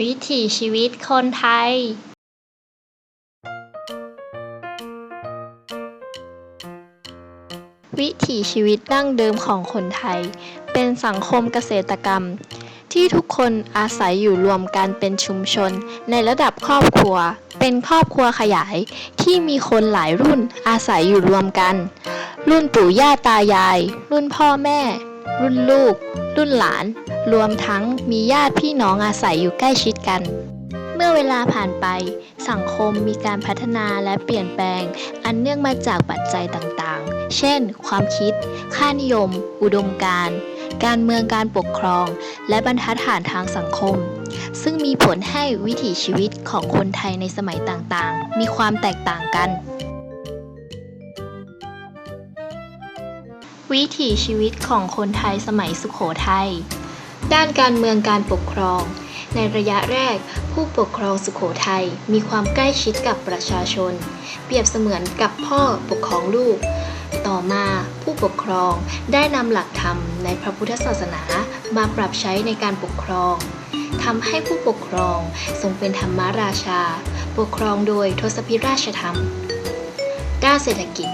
วิถีชีวิตคนไทยวิถีชีวิตดั้งเดิมของคนไทย เป็นสังคมเกษตรกรรม ที่ทุกคนอาศัยอยู่รวมกันเป็นชุมชน ในระดับครอบครัว เป็นครอบครัวขยายที่มีคนหลายรุ่นอาศัยอยู่รวมกัน รุ่นปู่ย่าตายาย รุ่นพ่อแม่ รุ่นลูก รุ่นหลาน รวมทั้งมีญาติพี่น้องอาศัยอยู่ใกล้ชิดกัน เมื่อเวลาผ่านไป สังคมมีการพัฒนาและเปลี่ยนแปลง อันเนื่องมาจากปัจจัยต่างๆ เช่น ความคิด ค่านิยม อุดมการณ์การเมืองการปกครอง และบรรทัดฐานทางสังคม ซึ่งมีผลให้วิถีชีวิตของคนไทยในสมัยต่างๆ มีความแตกต่างกัน วิถีชีวิตของคนไทยสมัยสุขโขทัย ด้านการเมืองการปกครอง ในระยะแรก ผู้ปกครองสุขโขทัยมีความใกล้ชิดกับประชาชน เปรียบเสมือนกับพ่อปกครองลูก ต่อมาผู้ปกครองได้นำหลักธรรมในพระพุทธศาสนามาปรับใช้ในการปกครองทำให้ผู้ปกครองทรงเป็นธรรมราชา ปกครองโดยทศพิราชธรรม ด้านเศรษฐกิจ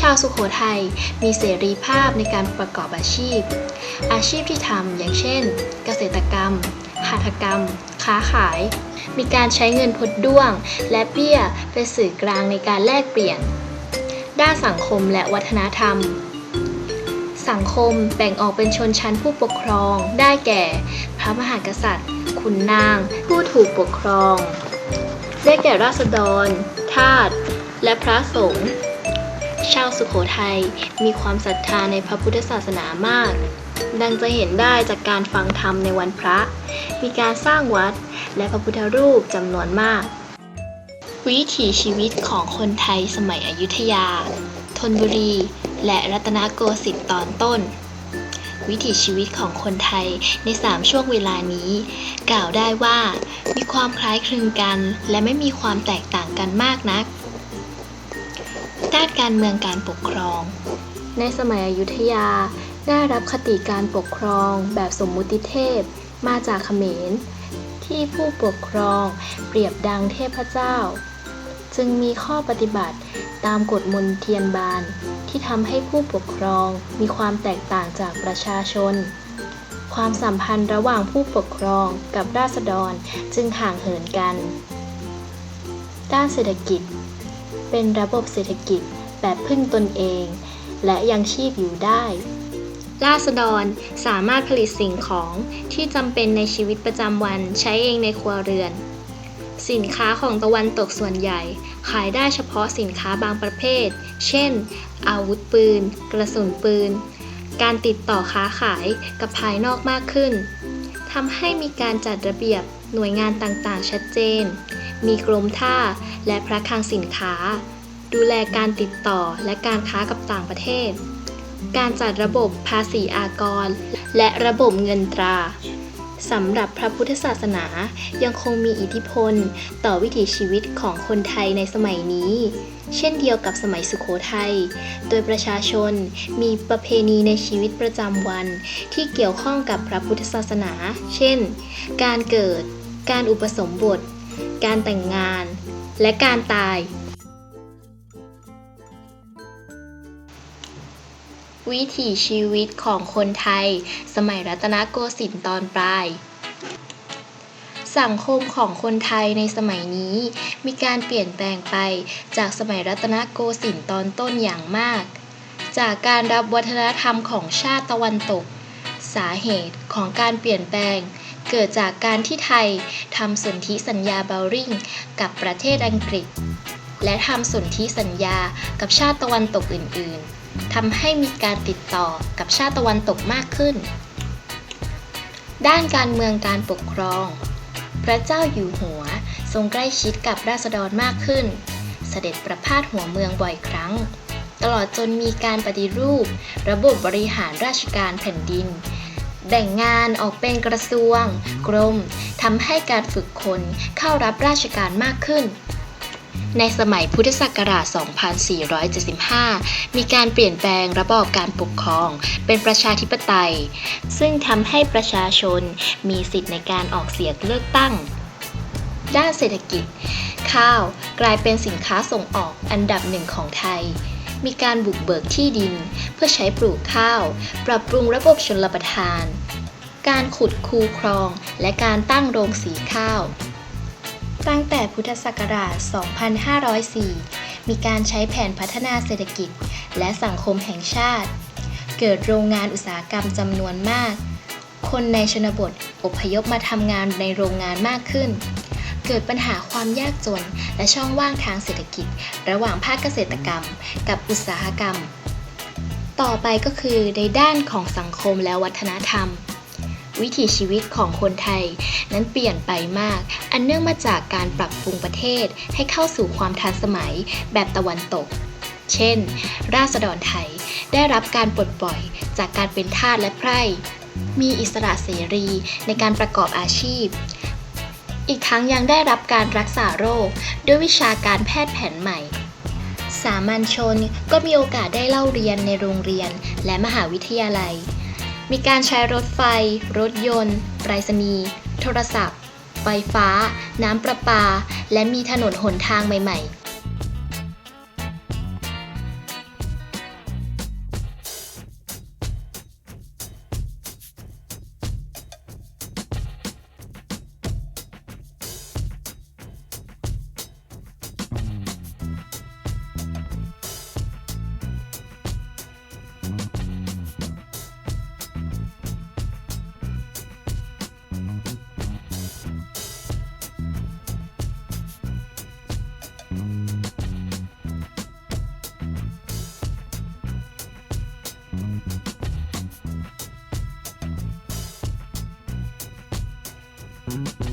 ชาวสุขโขทัยมีเสรีภาพในการประกอบอาชีพ อาชีพที่ทำอย่างเช่น เกษตรกรรม หัตถกรรม ค้าขาย มีการใช้เงินพดด้วง และเบี้ยเป็นสื่อกลางในการแลกเปลี่ยน ด้านสังคมและวัฒนธรรม สังคมแบ่งออกเป็นชนชั้นผู้ปกครอง ได้แก่ พระมหากษัตริย์ ขุนนาง ผู้ถูกปกครอง ได้แก่ราษฎร ทาส และพระสงฆ์ ชาวสุขโขทัยมีความศรัทธาในพระพุทธศาสนามาก ดังจะเห็นได้จากการฟังธรรมในวันพระ มีการสร้างวัดและพระพุทธรูปจำนวนมาก วิถีชีวิตของคนไทยสมัยอยุธยา ธนบุรี และรัตนโกสินทร์ตอนต้น วิถีชีวิตของคนไทยใน3ช่วงเวลานี้ กล่าวได้ว่ามีความคล้ายคลึงกันและไม่มีความแตกต่างกันมากนัก การเมืองการปกครอง ในสมัยอยุธยาได้รับคติการปกครองแบบสมมุติเทพมาจากเขมร ที่ผู้ปกครองเปรียบดังเทพเจ้า จึงมีข้อปฏิบัติตามกฎมนเทียนบาน ที่ทำให้ผู้ปกครองมีความแตกต่างจากประชาชน ความสัมพันธ์ระหว่างผู้ปกครองกับราษฎรจึงห่างเหินกัน ด้านเศรษฐกิจ เป็นระบบเศรษฐกิจ แบบพึ่งตนเอง และยังชีพอยู่ได้ราษฎรสามารถผลิตสิ่งของที่จำเป็นในชีวิตประจำวันใช้เองในครัวเรือน สินค้าของตะวันตกส่วนใหญ่ ขายได้เฉพาะสินค้าบางประเภท เช่น อาวุธปืน กระสุนปืน การติดต่อค้าขายกับภายนอกมากขึ้นทำให้มีการจัดระเบียบหน่วยงานต่างๆ ชัดเจน มีกรมท่าและพระคลังสินค้า ดูแลการติดต่อและการค้ากับต่างประเทศ การจัดระบบภาษีอากร และระบบเงินตราสำหรับพระพุทธศาสนายังคงมีอิทธิพลต่อวิถีชีวิตของคนไทยในสมัยนี้ เช่นเดียวกับสมัยสุขโขทัย โดยประชาชนมีประเพณีในชีวิตประจำวันที่เกี่ยวข้องกับพระพุทธศาสนา เช่น การเกิด การอุปสมบท การแต่งงาน และการตาย วิถีชีวิตของคนไทย สมัยรัตนโกสินทร์ตอนปลาย สังคมของคนไทยในสมัยนี้ มีการเปลี่ยนแปลงไปจากสมัยรัตนโกสินทร์ตอนต้นอย่างมาก จากการรับวัฒนธรรมของชาติตะวันตก สาเหตุของการเปลี่ยนแปลง เกิดจากการที่ไทยทำสนธิสัญญาเบลริงกับประเทศอังกฤษและทำสนธิสัญญากับชาติตะวันตกอื่น ๆ ทำให้มีการติดต่อกับชาติตะวันตกมากขึ้น ด้านการเมืองการปกครอง พระเจ้าอยู่หัวทรงใกล้ชิดกับราษฎรมากขึ้น เสด็จประพาสหัวเมืองบ่อยครั้ง ตลอดจนมีการปฏิรูป ระบบบริหารราชการแผ่นดิน แบ่งงานออกเป็นกระทรวง กรมทำให้การฝึกคนเข้ารับราชการมากขึ้น ในสมัยพุทธศักราช 2475 มีการเปลี่ยนแปลงระบอบการปกครอง เป็นประชาธิปไตย ซึ่งทำให้ประชาชนมีสิทธิ์ในการออกเสียงเลือกตั้ง ด้านเศรษฐกิจ ข้าวกลายเป็นสินค้าส่งออกอันดับหนึ่งของไทย มีการบุกเบิกที่ดิน เพื่อใช้ปลูกข้าว ปรับปรุงระบบชนรประทาน การขุดคูคลอง และการตั้งโรงสีข้าว ตั้งแต่พุทธศักราช 2504 มีการใช้แผนพัฒนาเศรษฐกิจ และสังคมแห่งชาติ เกิดโรงงานอุตสาหกรรมจำนวนมาก คนในชนบทอพยพมาทำงานในโรงงานมากขึ้น เกิดปัญหาความยากจนและช่องว่างทางเศรษฐกิจ ระหว่างภาคเกษตรกรรม กับอุตสาหกรรม ต่อไปก็คือในด้านของสังคมและวัฒนธรรม วิถีชีวิตของคนไทย นั้นเปลี่ยนไปมาก อันเนื่องมาจากการปรับปรุงประเทศให้เข้าสู่ความทันสมัยแบบตะวันตก เช่น ราษฎรไทยได้รับการปลดปล่อยจากการเป็นทาสและไพร่มีอิสระเสรีในการประกอบอาชีพ อีกทั้งยังได้รับการรักษาโรค ด้วยวิชาการแพทย์แผนใหม่ สามัญชนก็มีโอกาสได้เล่าเรียนในโรงเรียนและมหาวิทยาลัย มีการใช้รถไฟ รถยนต์ ไปรษณีย์ โทรศัพท์ ไฟฟ้า น้ำประปา และมีถนนหนทางใหม่ ๆ Mm-hmm.